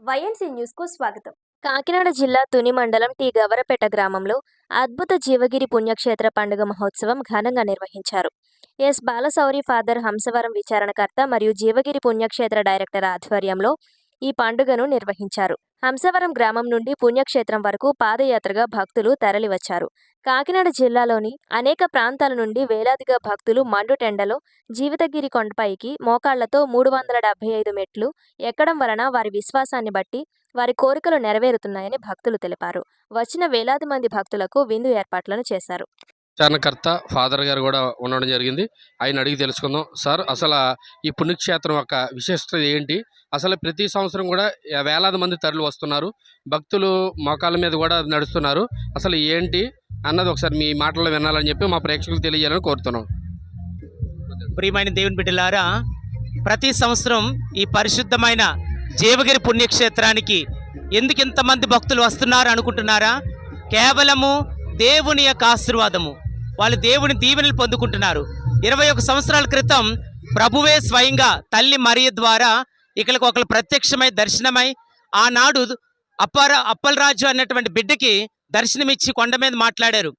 YNC న్యూస్కు స్వాగతం. కాకినాడ జిల్లా తుని మండలం టి. గవరపేట గ్రామంలో అద్భుత జీవగిరి పుణ్యక్షేత్ర పండుగ మహోత్సవం ఘనంగా నిర్వహించారు. ఎస్. బాలసౌరి ఫాదర్ హంసవరం విచారణకర్త మరియు జీవగిరి పుణ్యక్షేత్ర డైరెక్టర్ ఆధ్వర్యంలో ఈ పండుగను నిర్వహించారు. హంసవరం గ్రామం నుండి పుణ్యక్షేత్రం వరకు పాదయాత్రగా భక్తులు తరలివచ్చారు. కాకినాడ జిల్లాలోని అనేక ప్రాంతాల నుండి వేలాదిగా భక్తులు మండుటెండలో జీవితగిరి కొండపైకి మోకాళ్ళతో మూడు వందల డెబ్బై ఐదు మెట్లు ఎక్కడం వలన వారి విశ్వాసాన్ని బట్టి వారి కోరికలు నెరవేరుతున్నాయని భక్తులు తెలిపారు. వచ్చిన వేలాది మంది భక్తులకు విందు ఏర్పాట్లను చేశారు. విచారణకర్త ఫాదర్ గారు కూడా ఉండడం జరిగింది. ఆయన అడిగి తెలుసుకుందాం. సార్ అసలు ఈ పుణ్యక్షేత్రం యొక్క విశిష్టత ఏంటి? అసలు ప్రతి సంవత్సరం కూడా వేలాది మంది తరలి వస్తున్నారు. భక్తులు మోకాల మీద కూడా నడుస్తున్నారు. అసలు ఏంటి అన్నది ఒకసారి మీ మాటల్లో వినాలని చెప్పి మా ప్రేక్షకులు తెలియాలని కోరుతున్నాం. ప్రియమైన దేవుని బిడ్డలారా ప్రతి సంవత్సరం ఈ పరిశుద్ధమైన జీవగిరి పుణ్యక్షేత్రానికి ఎందుకు ఇంతమంది భక్తులు వస్తున్నారు అనుకుంటున్నారా? కేవలము దేవుని యొక్క ఆశీర్వాదము. వాళ్ళు దేవుని దీవెనలు పొందుకుంటున్నారు. ఇరవై ఒక సంవత్సరాల క్రితం ప్రభువే స్వయంగా తల్లి మరియ ద్వారా ఇక్కడికి ఒకరు ప్రత్యక్షమై దర్శనమై ఆనాడు అప్పర అప్పలరాజు అన్నటువంటి బిడ్డకి దర్శనమిచ్చి కొండ మీద మాట్లాడారు.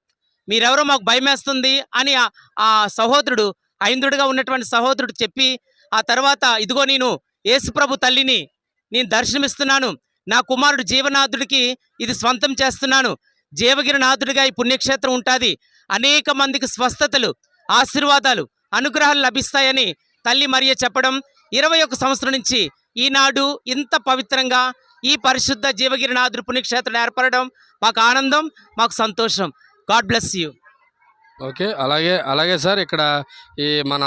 మీరెవరో మాకు భయమేస్తుంది అని ఆ- ఆ సహోదరుడు ఐంద్రుడిగా ఉన్నటువంటి సహోదరుడు చెప్పి ఆ తర్వాత ఇదిగో నేను యేసుప్రభు తల్లిని నేను దర్శనమిస్తున్నాను. నా కుమారుడు జీవనాథుడికి ఇది స్వంతం చేస్తున్నాను. జీవగిరినాథుడిగా ఈ పుణ్యక్షేత్రం ఉంటుంది. అనేక మందికి స్వస్థతలు ఆశీర్వాదాలు అనుగ్రహాలు లభిస్తాయని తల్లి మరియ చెప్పడం ఇరవై ఒక సంవత్సరం నుంచి ఈనాడు ఇంత పవిత్రంగా ఈ పరిశుద్ధ జీవగిరినాథుడు పుణ్యక్షేత్రం ఏర్పడడం మాకు ఆనందం మాకు సంతోషం. God bless you. ఓకే అలాగే అలాగే సార్ ఇక్కడ ఈ మన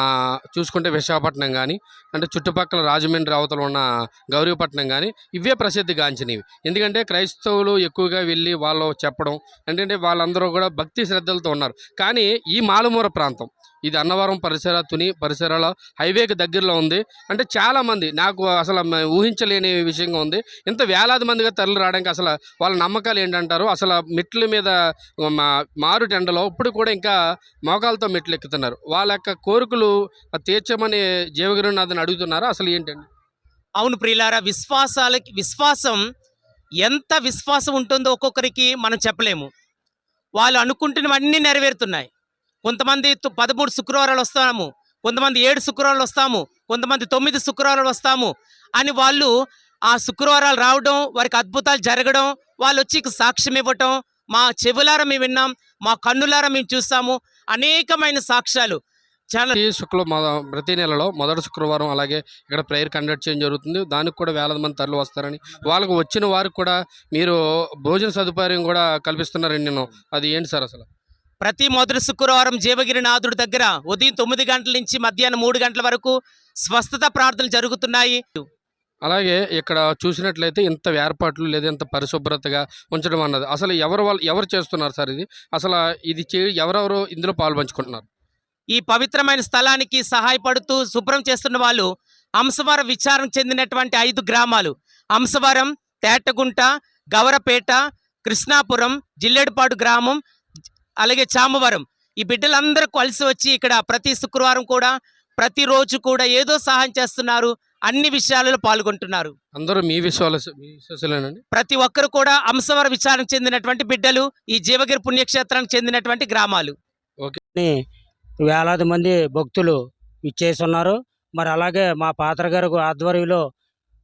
చూసుకుంటే విశాఖపట్నం కానీ అంటే చుట్టుపక్కల రాజమండ్రి అవతల ఉన్న గౌరీపట్నం కానీ ఇవే ప్రసిద్ధి గాంచినవి. ఎందుకంటే క్రైస్తవులు ఎక్కువగా వెళ్ళి వాళ్ళు చెప్పడం ఏంటంటే వాళ్ళందరూ కూడా భక్తి శ్రద్ధలతో ఉన్నారు. కానీ ఈ మాలుమూర ప్రాంతం ఇది అన్నవరం పరిసర తుని పరిసరాల హైవేకి దగ్గరలో ఉంది. అంటే చాలామంది నాకు అసలు ఊహించలేని విషయంగా ఉంది. ఇంత వేలాది మందిగా తరలి రావడానికి అసలు వాళ్ళ నమ్మకాలు ఏంటంటారు? అసలు మెట్ల మీద మా ఇప్పుడు కూడా ఇంకా మోకాలతో మెట్లు ఎక్కుతున్నారు వాళ్ళ యొక్క కోరికలు తీర్చమని జీవగిరినాథన్ అడుగుతున్నారు. అసలు ఏంటండి? అవును ప్రియులారా విశ్వాసాలకి విశ్వాసం ఎంత విశ్వాసం ఉంటుందో ఒక్కొక్కరికి మనం చెప్పలేము. వాళ్ళు అనుకుంటున్నవన్నీ నెరవేరుతున్నాయి. కొంతమంది పదమూడు శుక్రవారాలు వస్తాము కొంతమంది ఏడు శుక్రవారాలు వస్తాము కొంతమంది తొమ్మిది శుక్రవారాలు వస్తాము అని వాళ్ళు ఆ శుక్రవారాలు రావడం వారికి అద్భుతాలు జరగడం వాళ్ళు వచ్చి సాక్ష్యం ఇవ్వటం మా చెవులారా మేము విన్నాం మా కన్నులారా మేము చూసాము అనేకమైన సాక్ష్యాలు. చాలా ఈ శుక్ల ప్రతి నెలలో మొదటి శుక్రవారం అలాగే ఇక్కడ ప్రేయర్ కండక్ట్ చేయడం జరుగుతుంది. దానికి కూడా వేలాది మంది తరలి వస్తారని. వాళ్ళకు వచ్చిన వారికి కూడా మీరు భోజన సదుపాయం కూడా కల్పిస్తున్నారండి నేను అది ఏంటి సార్ అసలు? ప్రతి మొదటి శుక్రవారం జీవగిరినాథుడి దగ్గర ఉదయం తొమ్మిది గంటల నుంచి మధ్యాహ్నం మూడు గంటల వరకు స్వస్థత ప్రార్థనలు జరుగుతున్నాయి. అలాగే ఇక్కడ చూసినట్లయితే ఇంత ఏర్పాట్లు లేదా ఇంత పరిశుభ్రతగా ఉంచడం అన్నది. అసలు ఎవరు వాళ్ళు ఎవరు చేస్తున్నారు సార్ ఇది? అసలు ఇది చే ఎవరెవరు ఇందులో పాల్పంచుకుంటున్నారు? ఈ పవిత్రమైన స్థలానికి సహాయపడుతూ శుభ్రం చేస్తున్న వాళ్ళు అంశవరం విచారణ చెందినటువంటి ఐదు గ్రామాలు. అంశవరం తేటగుంట గవరపేట కృష్ణాపురం జిల్లేడుపాడు గ్రామం అలాగే చామవరం. ఈ బిడ్డలందరూ కలిసి వచ్చి ఇక్కడ ప్రతి శుక్రవారం కూడా ప్రతిరోజు కూడా ఏదో సహాయం చేస్తున్నారు అన్ని విషయాలలో పాల్గొంటున్నారు. అందరూ మీ విశ్వాస మీ విశ్వాసులేనండి. ప్రతి ఒక్కరు కూడా అంశవర విచారణ చెందినటువంటి బిడ్డలు ఈ జీవగిరి పుణ్యక్షేత్రానికి చెందినటువంటి గ్రామాలు. అని వేలాది మంది భక్తులు ఇచ్చేసి ఉన్నారు మరి అలాగే మా పాత్ర గారి ఆధ్వర్యంలో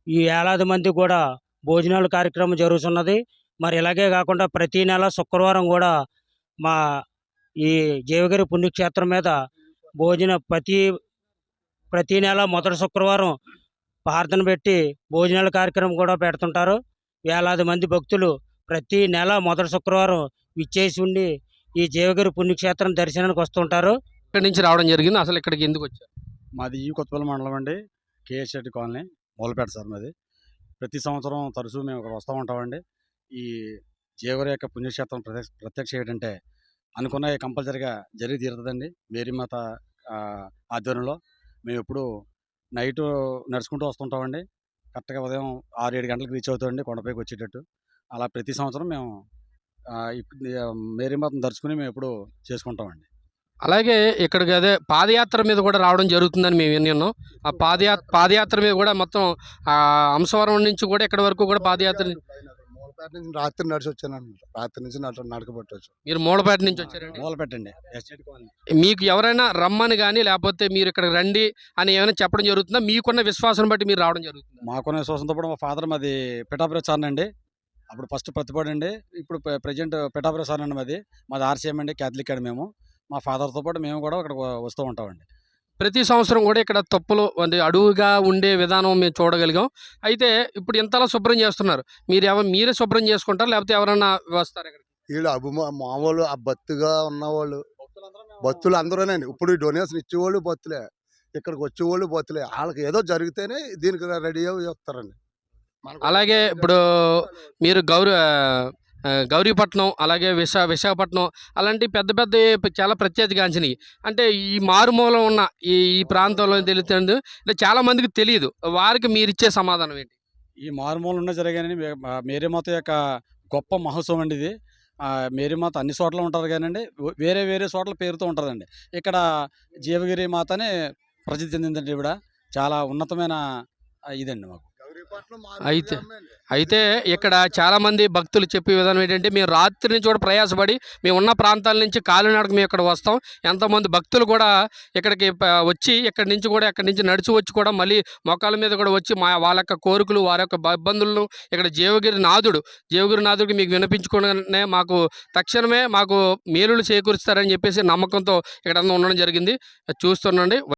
ఈ వేలాది మంది కూడా భోజనాల కార్యక్రమం జరుగుతున్నది. మరి ఇలాగే కాకుండా ప్రతి నెల శుక్రవారం కూడా మా ఈ జీవగిరి పుణ్యక్షేత్రం మీద భోజన ప్రతి ప్రతి నెల మొదటి శుక్రవారం ప్రార్థన పెట్టి భోజనాల కార్యక్రమం కూడా పెడుతుంటారు. వేలాది మంది భక్తులు ప్రతి నెల మొదటి శుక్రవారం విచ్చేసి ఉండి ఈ జీవగిరి పుణ్యక్షేత్రం దర్శనానికి వస్తుంటారు. ఇక్కడి నుంచి రావడం జరిగింది. అసలు ఇక్కడికి ఎందుకు వచ్చారు? మాది ఈ కొత్తపల్లి మండలం అండి. KS Shetty colony Modalupeta sir మాది. ప్రతి సంవత్సరం తరచూ మేము ఇక్కడ వస్తూ ఉంటామండి. ఈ జీవర యొక్క పుణ్యక్షేత్రం ప్రత్యక్ష ప్రత్యక్ష ఏంటంటే అనుకున్న కంపల్సరీగా జరిగి తీరుతుందండి. మేరీమాత ఆధ్వర్యంలో మేము ఎప్పుడు నైట్ నడుచుకుంటూ వస్తుంటామండి. కరెక్ట్గా ఉదయం ఆరు ఏడు గంటలకు రీచ్ అవుతామండి కొండపైకి వచ్చేటట్టు. అలా ప్రతి సంవత్సరం మేము మేరీమాతను దర్చుకుని మేము ఎప్పుడు చేసుకుంటామండి. అలాగే ఇక్కడికి అదే పాదయాత్ర మీద కూడా రావడం జరుగుతుందని మేము విన్నాం. ఆ పాదయాత్ర పాదయాత్ర మీద కూడా మొత్తం ఆ అంశవరం నుంచి కూడా ఇక్కడ వరకు కూడా పాదయాత్ర మూలపేట నుంచి రాత్రి నడిచి వచ్చాను రాత్రి నుంచి నడ నడకబట్టి వచ్చాను మీరు మూలపేట నుంచి వచ్చారండి? కాలనీ మీకు ఎవరైనా రమ్మని కానీ లేకపోతే మీరు ఇక్కడ రండి అని ఏమైనా చెప్పడం జరుగుతుందా? మీకున్న విశ్వాసం బట్టి మీరు రావడం జరుగుతుందా? మాకున్న విశ్వాసంతో కూడా మా ఫాదర్ మాది పిఠాపురం అండి. అప్పుడు ఫస్ట్ ప్రతిపాడు అండి. ఇప్పుడు ప్రజెంట్ పిఠాపురం అండి మాది. మాది ఆర్సీఎం అండి క్యాథలిక్ అండి మేము. మా ఫాదర్తో పాటు మేము కూడా ఇక్కడ వస్తూ ఉంటామండి. ప్రతి సంవత్సరం కూడా ఇక్కడ తప్పులు అంటే అడుగుగా ఉండే విధానం మేము చూడగలిగాం. అయితే ఇప్పుడు ఇంతలా శుభ్రం చేస్తున్నారు. మీరు ఎవరు మీరే శుభ్రం చేసుకుంటారు? లేకపోతే ఎవరైనా వస్తారు ఇక్కడ వీళ్ళు అభిమా మామూలు ఆ బత్తుగా ఉన్నవాళ్ళు. భక్తులు అందరూనండి ఇప్పుడు డొనేషన్ ఇచ్చేవాళ్ళు భక్తులే ఇక్కడికి వచ్చేవాళ్ళు భక్తులే వాళ్ళకి ఏదో జరిగితేనే దీనికి రెడీ అయ్యి వస్తారండి. అలాగే ఇప్పుడు మీరు గౌరీ ఆ, గౌరీపట్నం అలాగే విశా విశాఖపట్నం అలాంటి పెద్ద పెద్ద చాలా ప్రత్యేకగాంచినవి అంటే ఈ మారుమూల ఉన్న ఈ ఈ ప్రాంతంలో తెలుస్తుంది అంటే చాలామందికి తెలియదు. వారికి మీరు ఇచ్చే సమాధానం ఏంటి? ఈ మారుమూల ఉన్న జరిగానని మేరీమాత యొక్క గొప్ప మహోత్సవం అండి ఇది. మేరీమాత అన్ని చోట్ల ఉంటారు కానండి వేరే వేరే చోట్ల పేరుతో ఉంటుందండి ఇక్కడ జీవగిరి మాతనే ప్రసిద్ధి చెందిందండి ఇవిడ చాలా ఉన్నతమైన ఇదండి మాకు. అయితే-. అయితే ఇక్కడ చాలా మంది భక్తులు చెప్పే విధానం ఏంటంటే మేము రాత్రి నుంచి కూడా ప్రయాసపడి మేము ఉన్న ప్రాంతాల నుంచి కాలినడక మేము ఇక్కడ వస్తాం. ఎంతోమంది భక్తులు కూడా ఇక్కడికి వచ్చి ఇక్కడి నుంచి కూడా ఇక్కడి నుంచి నడిచి వచ్చి కూడా మళ్ళీ మొక్కల మీద కూడా వచ్చి మా వాళ్ళ యొక్క కోరికలు వారి యొక్క ఇబ్బందులను ఇక్కడ జీవగిరి నాథుడు జీవగిరి నాథుడికి మీకు వినిపించుకోగానే మాకు తక్షణమే మాకు మేలులు చేకూరుస్తారని చెప్పేసి నమ్మకంతో ఇక్కడ ఉండడం జరిగింది. చూస్తుండండి